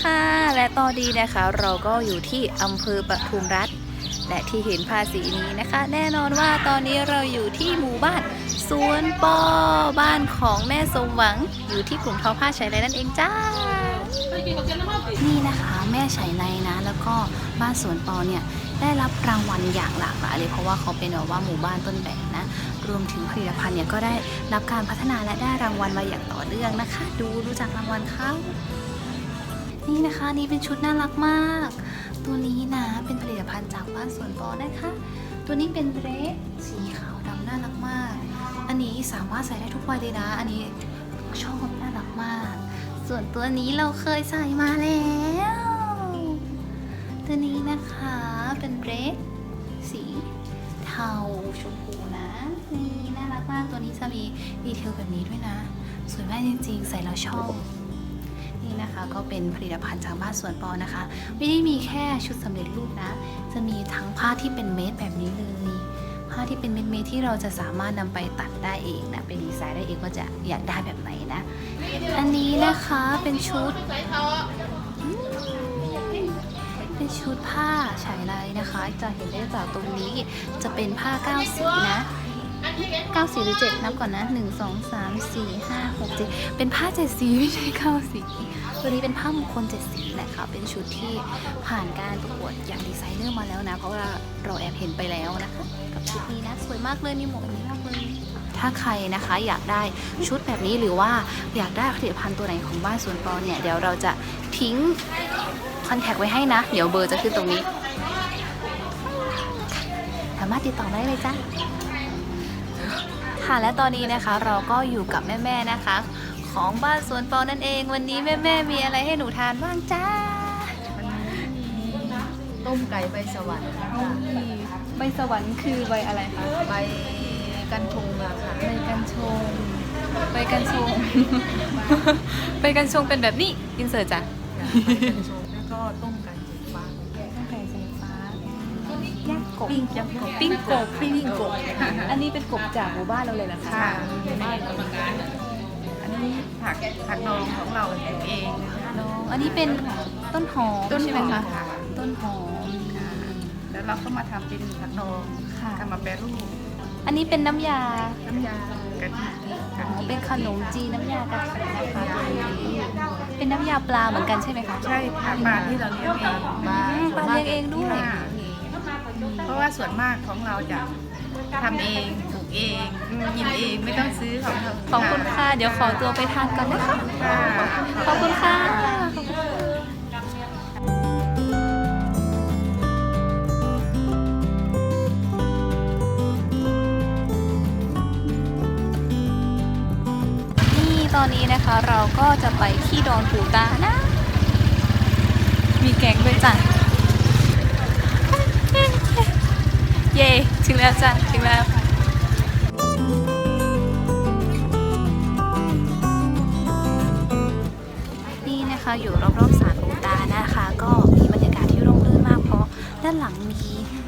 ค่ะ และตอนนี้นะคะ เราก็อยู่ที่อำเภอปทุมรัฐ และที่เห็นภาษีนี้นะคะ แน่นอนว่าตอนนี้เราอยู่ที่หมู่บ้านสวนปอบ้านของแม่สมหวัง อยู่ที่กลุ่มทอผ้าไฉไลนั่นเองจ้า นี่นะคะแม่ไฉไลนะ แล้วก็บ้านสวนปอเนี่ยได้รับรางวัลอย่างหลากหลายเลยเพราะว่าเขาเป็นแบบว่าหมู่บ้านต้นแบบนะ รวมถึงผลิตภัณฑ์เนี่ยก็ได้รับการพัฒนาและได้รางวัลมาอย่างต่อเนื่องนะคะ ดูดูจากรางวัลเขา นี่นะคะนี่เป็นชุดน่ารักมาก ตัวนี้นะเป็นผลิตภัณฑ์จากบ้านสวนปอนะคะ ตัวนี้เป็นเดรสสีขาวดำน่ารักมาก อันนี้สามารถใส่ได้ทุกวัยเลยนะ อันนี้ชอบน่ารักมาก ส่วนตัวนี้เราเคยใส่มาแล้ว ตัวนี้นะคะเป็นเดรสสีเทาชมพูนะนี่น่ารักมากตัวนี้จะมีดีเทลแบบนี้ด้วยนะ สวยมากจริงๆ ใส่แล้วชอบ นี่นะคะก็เป็นผลิตภัณฑ์จากบ้านสวนปอนะคะ ไม่ได้มีแค่ชุดสำเร็จรูปนะ จะมีทั้งผ้าที่เป็นเม็ดแบบนี้เลย ผ้าที่เป็นเมดเมดๆที่เราจะสามารถนำไปตัดได้เองนะเป็นดีไซน์ได้เองว่าจะอยากได้แบบไหนนะ อันนี้นะคะเป็นชุด เป็นชุดผ้าฉายลายนะคะ จะเห็นได้จากตรงนี้จะเป็นผ้าก้าวสีนะ เก้าสีหรือเจ็ดนับก่อนนะหนึ่งสองสามสี่ห้าหกเจ็ดเป็นผ้าเจ็ดสีไม่ใช่เก้าสีตัวนี้เป็นผ้ามงคลเจ็ดสีนะคะเป็นชุดที่ผ่านการประกวดอย่างดีไซเนอร์มาแล้วนะ เพราะว่าเราแอบเห็นไปแล้วนะคะกับชุดนี้นะสวยมากเลยมีหมวกนี้มากเลยถ้าใครนะคะอยากได้ชุดแบบนี้หรือว่าอยากได้ผลิตภัณฑ์ตัวไหนของบ้านสวนปอเนี่ยเดี๋ยวเราจะทิ้งคอนแทคไว้ให้นะ เดี๋ยวเบอร์จะขึ้นตรงนี้ สามารถติดต่อได้เลยจ้ะ ค่ะ และตอนนี้นะคะเราก็อยู่กับแม่ๆนะคะ ของบ้านสวนปอนั่นเอง วันนี้แม่ๆมีอะไรให้หนูทานบ้างจ้าต้มไก่ใบสวรรค์ค่ะใบสวรรค์คือใบอะไรคะใบกันทงอะค่ะใบกัญชงใบกัญชงใบกัญชงเป็นแบบนี้อินเสิร์ตจ้ะแล้วก็ต้มไก่ ย่างกบปิ้งจังปิ้งกบปิ้งกบอันนี้เป็นกบจากหมู่บ้านเราเลยนะคะค่ะบ้านเราอันนี้ผักผักดองของเราปลูกเองน้องอันนี้เป็นต้นหอมต้นใช่ไหมหอคะมค่ะต้นหอมค่ะแล้วเราก็มาทำเป็นผักดองค่ะ ทำมาแปรรูปอันนี้เป็นน้ำยาน้ำยากะทิอ๋กะอทิเป็นขนมจีนน้ำยากะทินะคะตัวนี้เป็นน้ำยาปลาเหมือนกันใช่ไหมคะ ใช่ค่ะปลาที่เราเลี้ยงเองปลาอืมปลาเลี้ยงเองด้วยที่นา เองเพราะว่าส่วนมากของเราจะทำเองปลูกเองกินเองไม่ต้องซื้อของเราขอบคุณค่ะ เดี๋ยวขอตัวไปทานก่อนนะคะ ค่ะขอบคุณค่ะนี่ตอนนี้นะคะเราก็จะไปที่ดอนปูตานะ มีแกงด้วยจ้ะ เย่ถึงแล้วจ้ะถึงแล้วนี่นะคะอยู่รอบๆสารปูตานะคะ ก็มีบรรยากาศที่ร่มรื่นมากเพราะด้านหลังมี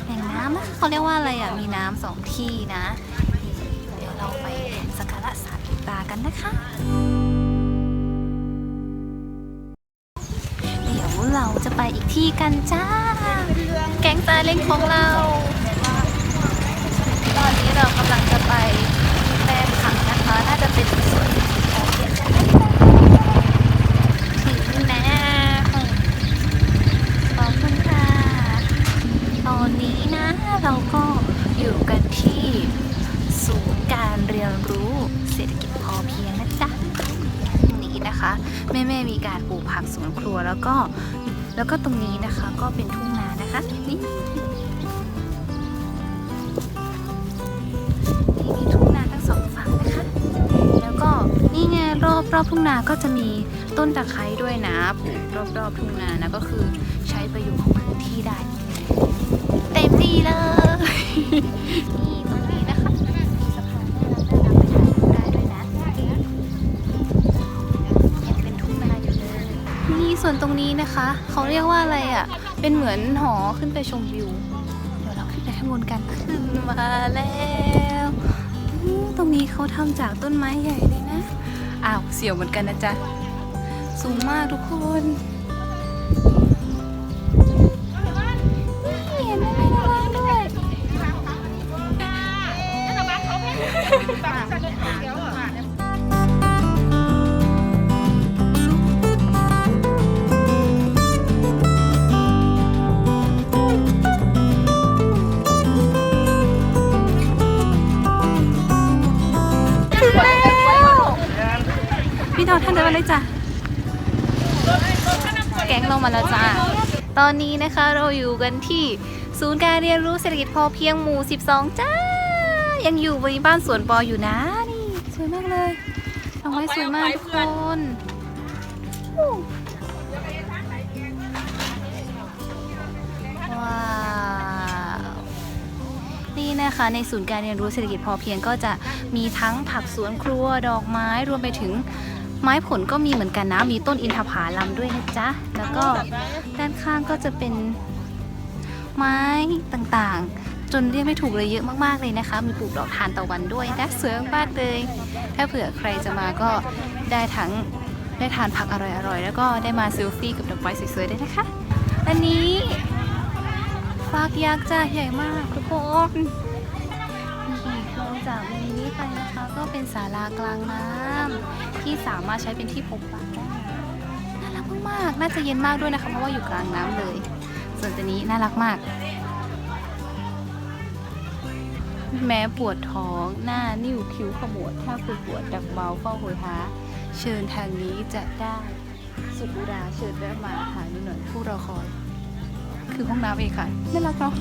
แหล่งน้ำนะเขาเรียกว่าอะไรอะมีน้ำสองที่นะ เดี๋ยวเราไปสักการะสารปูตากันนะคะ เราจะไปอีกที่กันจ้า แก๊งตาเล้งของเรา ตอนนี้เรากำลังจะไปแปลงผักนะคะ น่าจะเป็นสวนของเขียนกันถึงแล้วขอบคุณค่ะ ตอนนี้นะเราก็อยู่กันที่ศูนย์การเรียนรู้ แม่แม่ๆมีการปลูกผักสวนครัวแล้วก็แล้วก็ตรงนี้นะคะก็เป็นทุ่งนานะคะนี่มีทุ่งนาทั้งสองฝั่งนะคะ แล้วก็นี่ไงรอบรอบทุ่งนาก็จะมีต้นตะไคร้ด้วยนะปลูกรอบรอบทุ่งนานะก็คือใช้ประโยชน์ของพื้นที่ได้ เต็มที่เลยนี่ตรงนี้ ส่วนตรงนี้นะคะ เขาเรียกว่าอะไรอะ่ะ เป็นเหมือนหอขึ้นไปชมวิว เดี๋ยวเราขึ้นไปข้างบนกันขึ้นมาแล้วตรงนี้เขาทำจากต้นไม้ใหญ่เลยนะ อ้าว เสียวเหมือนกันนะจ๊ะ สูงมากทุกคนนี่เห็นอะไรแล้วด้วยนี่รถบัสเขา ค่ะท่านเดินมาเลยจ้ะแก๊งเรามาแล้วจ้าตอนนี้นะคะเราอยู่กันที่ศูนย์การเรียนรู้เศรษฐกิจพอเพียงหมู่ 12 จ้า ยังอยู่บริบ้านสวนปออยู่นะนี่สวยมากเลยดอกไม้สวยมากทุกคนว้าวนี่นะคะในศูนย์การเรียนรู้เศรษฐกิจพอเพียงก็จะมีทั้งผักสวนครัวดอกไม้รวมไปถึง ไม้ผลก็มีเหมือนกันนะ มีต้นอินทผลัมด้วยนะจ๊ะ แล้วก็ด้านข้างก็จะเป็นไม้ต่างๆ จนเรียกไม่ถูกเลยเยอะมากๆเลยนะคะ มีปลูกดอกทานตะวันด้วยนะสวยมากเลย ถ้าเผื่อใครจะมาก็ได้ทั้งได้ทานผักอร่อยๆ แล้วก็ได้มาเซลฟี่กับดอกไม้สวยๆด้วยนะคะ อันนี้ฟากยักษ์จ้าใหญ่มากทุกคน จากมุมนี้ไปนะคะ ก็เป็นศาลากลางน้ำที่สามารถใช้เป็นที่พบปะได้น่ารักมากๆน่าจะเย็นมากด้วยนะคะ เพราะว่าอยู่กลางน้ำเลย ส่วนตัวนี้น่ารักมาก แม้ปวดท้องหน้านิ้วคิ้วขมวด ถ้าคุณปวดดักเบาเฝ้าโหยหาเชิญทางนี้จะได้ สุขุราเชิญแวะมาหาหนูหน่อยผู้รอคอย คือห้องน้ำเองค่ะน่ารักเนาะ